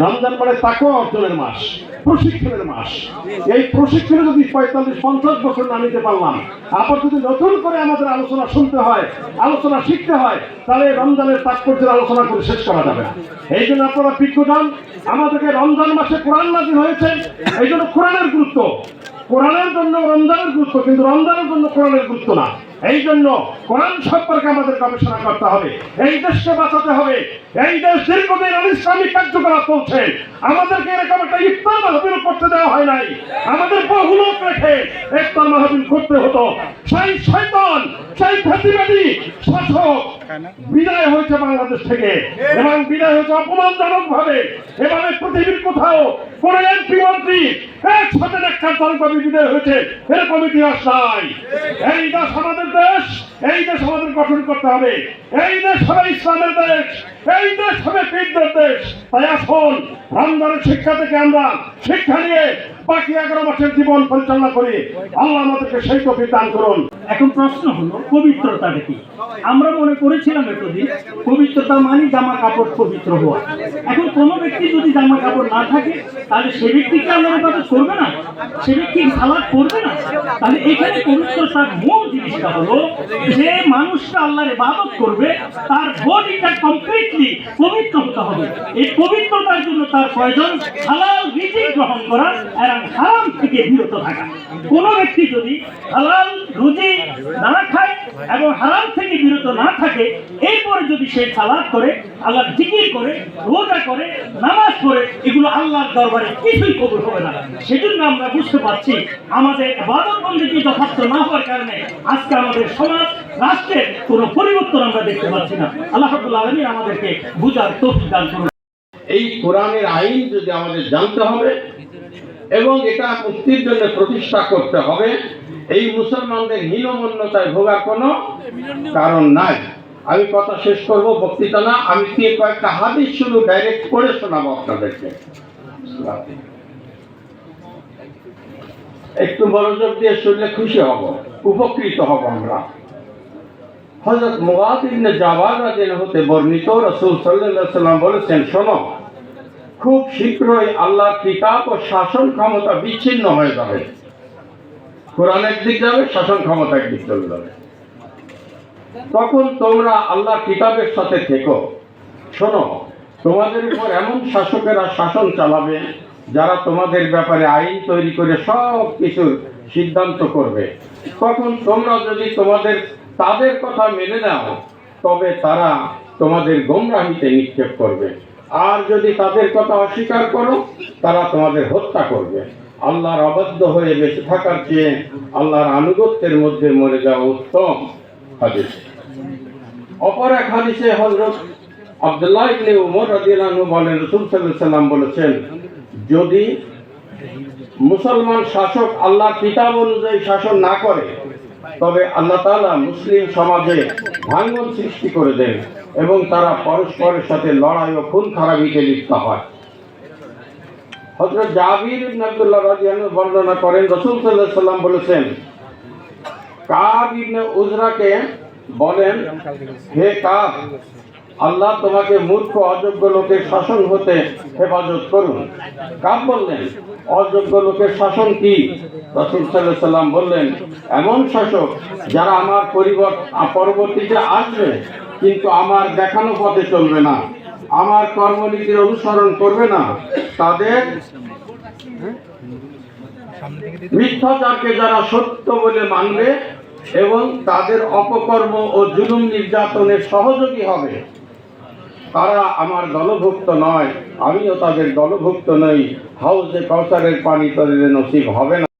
রমজান মানে তাকে অর্জনের মাস, প্রশিক্ষণের মাস। এই প্রশিক্ষণে যদি পঁয়তাল্লিশ, পঞ্চাশ বছর না নিতে পারলাম, আবার যদি নতুন করে আমাদের আলোচনা শুনতে হয়, আলোচনা শিখতে হয়, তাহলে রমজানের তাৎপর্যের আলোচনা করে শেষ করা যাবে না। এই জন্য আপনারা বিজ্ঞ যান, আমাদেরকে রমজান মাসে কোরআন নাজির হয়েছে, এই জন্য কোরআনের গুরুত্ব। কোরআনের জন্য রমজানের গুরুত্ব, কিন্তু রমজানের জন্য কোরআনের গুরুত্ব না। এই জন্য কোরআন সম্পর্কে আমাদের গবেষণা করতে হবে। এই দেশকে বাঁচাতে হবে। এই দেশ দীর্ঘদিন ইসলামিক কার্যকলাপ চলছে আমাদেরকে এরকম একটা ইফতার মাহবিল করতে দেওয়া হয় নাই। আমাদের বহু লোক রেখে ইফতার মাহবিল করতে হতো। সেই শয়তান, সেই ফ্যাসিবাদী শাসক বিদায় হয়েছে বাংলাদেশ থেকে। এবং বিদায় হয়েছে অপমানজনক ভাবে এভাবে পৃথিবীর কোথাও কোন এমপি মন্ত্রী একসাথে একটা দলভাবে বিদায় হয়েছে, এরকম ইতিহাস নাই। এই দেশ আমাদের দেশ, এই দেশ আমাদের গঠন করতে হবে। এই দেশ হবে ইসলামের দেশ, এই দেশ হবে পীরদের দেশ। তাই আসুন রমজানের শিক্ষা থেকে আমরা শিক্ষা নিয়ে বাকি এগারো মাসের জীবন পরিচালনা করি। আল্লাহ আমাদেরকে সেই কপি দান করুন। এখন প্রশ্ন হলো, পবিত্রতাটা কি? আমরা মনে করেছিলাম এতদিন, পবিত্রতা মানে জামা কাপড় পবিত্র হওয়া। এখন কোনো ব্যক্তি যদি জামা কাপড় না থাকে, তাহলে সে ব্যক্তিকে আল্লাহর ইবাদত করবে না। সে ব্যক্তি সালাদ করবে না। তাহলে এখানে পবিত্রতার মূল জিনিসটা হলো যে মানুষটা আল্লাহর ইবাদত করবে, তার বডিটা কমপ্লিটলি পবিত্র হতে হবে। এই পবিত্রতার জন্য তার প্রয়োজন হালাল রিজিক গ্রহণ করা এবং হারাম থেকে বিরত থাকা। কোন ব্যক্তি যদি হালাল রুজি না এবং হারাম থেকে বিরত না থাকে এরপরে যদি সে সালাদ করে আল্লাহর জিকির করে রোজা করে নামাজ পড়ে এগুলো আল্লাহর দরবারে কিছুই কবুল হবে না। সেজন্য আমরা বুঝতে পারছি আমাদের বাদক বন্দীকে যথার্থ না হওয়ার কারণে আজকে আমাদের সমাজ রাষ্ট্রের কোনো পরিবর্তন আমরা দেখতে পাচ্ছি না। আল্লাহ আলামিন আমাদেরকে বুঝার তৌফিক দান করুন। এই কোরআনের আইন যদি আমাদের জানতে হবে এবং এটা মুক্তির জন্য প্রতিষ্ঠা করতে হবে এই মুসলমানদের হীনমন্যতায় ভোগার কোনো কারণ নাই। আমি কথা শেষ করব বক্তৃতা না আমি কি কয়েকটা হাদিস শুধু ডাইরেক্ট পড়ে শোনাবো আপনাদেরকে? একটু মনোযোগ দিয়ে শুনলে খুশি হব উপকৃত হব আমরা। হযরত মুআদ ইবনে জাবাল রাদিয়াল্লাহু হতে বর্ণিত রাসূল সাল্লাল্লাহু আলাইহি সাল্লাম বলেছেন শোনো খুব শীঘ্রই আল্লাহর কিতাব ও শাসন ক্ষমতা বিচ্ছিন্ন হয়ে যাবে। কোরআন একদিক যাবে, শাসন ক্ষমতা একদিক চলে যাবে। তখন তোমরা আল্লাহ কিতাবের সাথে থেকো। শোনো, তোমাদের উপর এমন শাসকেরা শাসন চালাবে, যারা তোমাদের ব্যাপারে আইন তৈরি করে সব কিছুর সিদ্ধান্ত করবে। তখন তোমরা যদি তোমাদের, তাদের কথা মেনে নাও, তবে তারা তোমাদের গোমরাহিতে নিক্ষেপ করবে। আর যদি তাদের কথা অস্বীকার করো, তারা তোমাদের হত্যা করবে। আল্লাহর অবাধ্য হয়ে বেঁচে থাকার চেয়ে আল্লাহর আনুগত্যের মধ্যে মরে যাওয়া উত্তম হাদিস। অপর এক হাদিসে হযরত আব্দুল্লাহ ইবনে উমর রাদিয়াল্লাহু বলেন, রাসূল সাল্লাল্লাহু আলাইহি সাল্লাম বলেছেন, যদি মুসলমান শাসক আল্লাহর কিতাব অনুযায়ী শাসন না করে, তবে আল্লাহ তাআলা মুসলিম সমাজে ভাঙন সৃষ্টি করে দেন এবং তারা পরস্পরের সাথে লড়াই ও খুন খারাপিতে লিপ্ত হয়। হযরত জাবির ইবনে আব্দুল্লাহ রাদিয়াল্লাহু বর্ণনা করেন, রাসূল সাল্লাল্লাহু আলাইহি বলেছেন, কাব ইবনে উজরাকে বলেন, হে কাব, আল্লাহ তোমাকে মূর্খ, অযোগ্য লোকের শাসন হতে হেফাজত করুন। কাব বললেন, অযোগ্য লোকের শাসন কি? রসুল সাল্লাহ সাল্লাম বললেন, এমন শাসক যারা আমার পরিবর্ত, পরবর্তীতে আসবে, কিন্তু আমার দেখানো পথে চলবে না। আমার কর্মনীতির অনুসরণ করবে না, তাদের মিথ্যাচারকে যারা সত্য বলে মানবে এবং তাদের অপকর্ম ও জুলুম নির্যাতনের সহযোগী হবে, তারা আমার দলভুক্ত নয়, আমিও তাদের দলভুক্ত নই, হাউজে কৌসারের পানি তাদের নসিব হবে না।